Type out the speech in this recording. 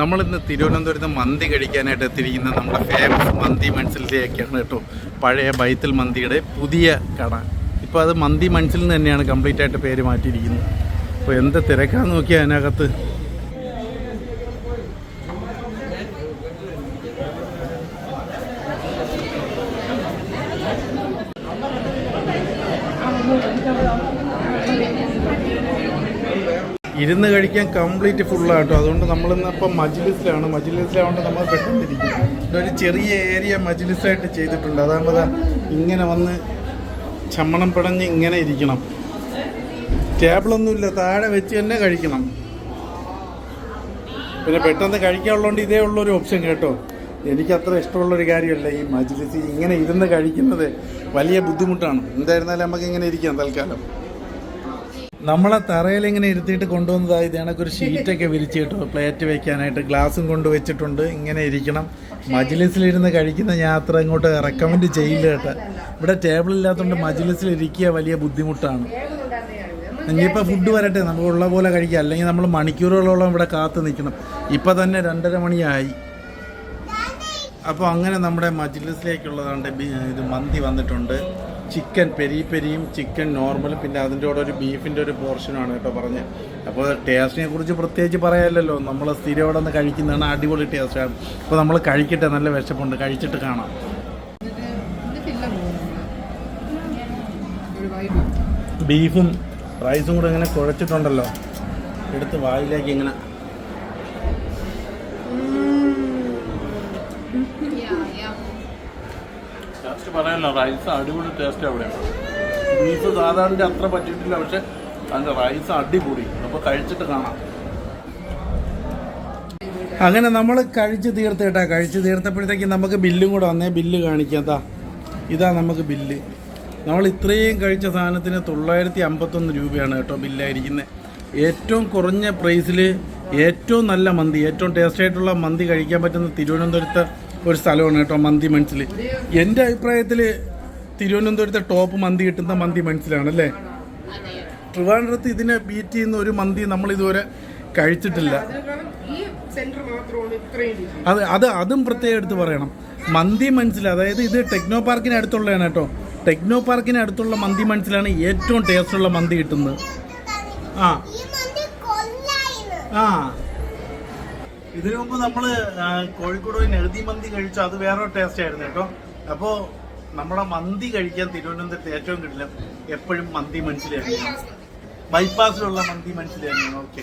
നമ്മളിന്ന് തിരുവനന്തപുരത്ത് മന്തി കഴിക്കാനായിട്ട് എത്തിയിരിക്കുന്ന നമ്മുടെ ഫേമസ് മന്തി മൺസിലിലേക്കാണ് കേട്ടോ. പഴയ ബൈത്തൽ മന്തിയുടെ പുതിയ കട. ഇപ്പോൾ അത് മന്തി മൺസിൽ നിന്ന് തന്നെയാണ് കംപ്ലീറ്റ് ആയിട്ട് പേര് മാറ്റിയിരിക്കുന്നത്. അപ്പോൾ എന്ത് തിരക്കാന്ന് നോക്കിയാൽ അതിനകത്ത്? ഇരുന്ന് കഴിക്കാൻ കംപ്ലീറ്റ് ഫുള്ളാട്ടോ അതുകൊണ്ട് നമ്മളിന്ന് ഇപ്പം മജ്ലിസിലാണ്. മജ്ലിസിലാവുകൊണ്ട് നമ്മൾ പെട്ടെന്നിരിക്കും ഒരു ചെറിയ ഏരിയ മജ്ലിസായിട്ട് ചെയ്തിട്ടുണ്ട്. അതാകുമ്പോൾ ഇങ്ങനെ വന്ന് ചമ്മണം പിടഞ്ഞ് ഇങ്ങനെ ഇരിക്കണം. ടേബിളൊന്നുമില്ല. താഴെ വെച്ച് തന്നെ കഴിക്കണം. പിന്നെ പെട്ടെന്ന് കഴിക്കാനുള്ളതുകൊണ്ട് ഇതേ ഉള്ളൊരു ഓപ്ഷൻ കേട്ടോ. എനിക്കത്ര ഇഷ്ടമുള്ളൊരു കാര്യമല്ല ഈ മജ്ലിസ് ഇങ്ങനെ ഇരുന്ന് കഴിക്കുന്നത്. വലിയ ബുദ്ധിമുട്ടാണ്. എന്തായിരുന്നാലും നമുക്ക് ഇങ്ങനെ ഇരിക്കാം തൽക്കാലം. നമ്മളെ തറയിൽ ഇങ്ങനെ ഇരുത്തിയിട്ട് കൊണ്ടുവന്നതായി ഇത് ഒരു ഷീറ്റൊക്കെ വിരിച്ച് കിട്ടും. പ്ലേറ്റ് വെക്കാനായിട്ട് ഗ്ലാസും കൊണ്ട് വെച്ചിട്ടുണ്ട്. ഇങ്ങനെ ഇരിക്കണം. മജിലിസിലിരുന്ന് കഴിക്കുന്ന യാത്ര ഇങ്ങോട്ട് റെക്കമെൻഡ് ചെയ്യില്ല കേട്ടോ. ഇവിടെ ടേബിൾ ഇല്ലാത്തതുകൊണ്ട് മജ്ലിസിൽ ഇരിക്കുക വലിയ ബുദ്ധിമുട്ടാണ്. ഇനിയിപ്പോൾ ഫുഡ് വരട്ടെ. നമുക്ക് ഉള്ള പോലെ കഴിക്കുക അല്ലെങ്കിൽ നമ്മൾ മണിക്കൂറുകളോളം ഇവിടെ കാത്തു നിൽക്കണം. ഇപ്പം തന്നെ രണ്ടര മണിയായി. അപ്പോൾ അങ്ങനെ നമ്മുടെ മജിലിസിലേക്കുള്ളതാണ്ട് ഇത് മന്തി വന്നിട്ടുണ്ട്. ചിക്കൻ പെരി പെരിയും ചിക്കൻ നോർമലും പിന്നെ അതിന്റെ കൂടെ ഒരു ബീഫിന്റെ ഒരു പോർഷനാണ് കേട്ടോ പറഞ്ഞത്. അപ്പോൾ ടേസ്റ്റിനെ കുറിച്ച് പ്രത്യേകിച്ച് പറയാമല്ലോ നമ്മൾ സ്ഥിരം ഇവിടെ നിന്ന് കഴിക്കുന്നതാണ് അടിപൊളി ടേസ്റ്റാണ് അപ്പോൾ നമ്മൾ കഴിക്കട്ടെ നല്ല വിശപ്പുണ്ട്. കഴിച്ചിട്ട് കാണാം. ബീഫും റൈസും കൂടെ ഇങ്ങനെ കുഴച്ചിട്ടുണ്ടല്ലോ. എടുത്ത് വായിലേക്ക് ഇങ്ങനെ. ടേസ്റ്റ് പറയാനില്ല റൈസ് അടിപൊളി ടേസ്റ്റ് അവിടെയാണ്. ബീഫ് സാധാരണ അത്ര പറ്റിയിട്ടില്ല പക്ഷെ അതിന്റെ റൈസ് അടിപൊളി. അപ്പോൾ കഴിച്ചിട്ട് കാണാം. അങ്ങനെ നമ്മൾ കഴിച്ച് തീർത്ത് കേട്ടാ. കഴിച്ച് തീർത്തപ്പോഴത്തേക്ക് നമുക്ക് ബില്ലും കൂടെ വന്നേ. ബില്ല് കാണിക്കാത്ത ഇതാ നമുക്ക് ബില്ല്. നമ്മൾ ഇത്രയും കഴിച്ച സാധനത്തിന് തൊള്ളായിരത്തി അമ്പത്തൊന്ന് രൂപയാണ് കേട്ടോ ബില്ലായിരിക്കുന്നത് ഏറ്റവും കുറഞ്ഞ പ്രൈസിൽ ഏറ്റവും നല്ല മന്തി ഏറ്റവും ടേസ്റ്റായിട്ടുള്ള മന്തി കഴിക്കാൻ പറ്റുന്ന തിരുവനന്തപുരത്തെ ഒരു സ്ഥലമാണ് കേട്ടോ മന്തി മനസ്സിൽ. എന്റെ അഭിപ്രായത്തിൽ തിരുവനന്തപുരത്തെ ടോപ്പ് മന്തി കിട്ടുന്ന മന്തി മൺസിലാണ് അല്ലേ ട്രിവാൻഡ്രത്ത് ഇതിനെ ബീറ്റ് ചെയ്യുന്ന ഒരു മന്തി നമ്മൾ ഇതുവരെ കഴിച്ചിട്ടില്ല. ഈ സെന്റർ മാത്രമാണ് ഇത്രയും അത് അത് അതും പ്രത്യേകം എടുത്ത് പറയണം. മന്തി മനസ്സിൽ അതായത് ഇത് ടെക്നോ പാർക്കിന് അടുത്തുള്ളതാണ് കേട്ടോ. ടെക്നോ പാർക്കിന് അടുത്തുള്ള മന്തി മനസ്സിലാണ് ഏറ്റവും ടേസ്റ്റുള്ള മന്തി കിട്ടുന്നത്. ആ. ആ. ഇതിനു മുമ്പ് നമ്മൾ ആ, കോഴിക്കോട് പോയി നെഴുതി മന്തി കഴിച്ചു. അത് വേറെ ടേസ്റ്റ് ആയിരുന്നു കേട്ടോ. അപ്പോ നമ്മുടെ മന്തി കഴിക്കാൻ തിരുവനന്തപുരത്ത് ഏറ്റവും കിട്ടില്ല എപ്പോഴും മന്തി മനസ്സിലായിരുന്നു. ബൈപ്പാസിലുള്ള മന്തി മനസ്സിലായിരുന്നു. ഓക്കെ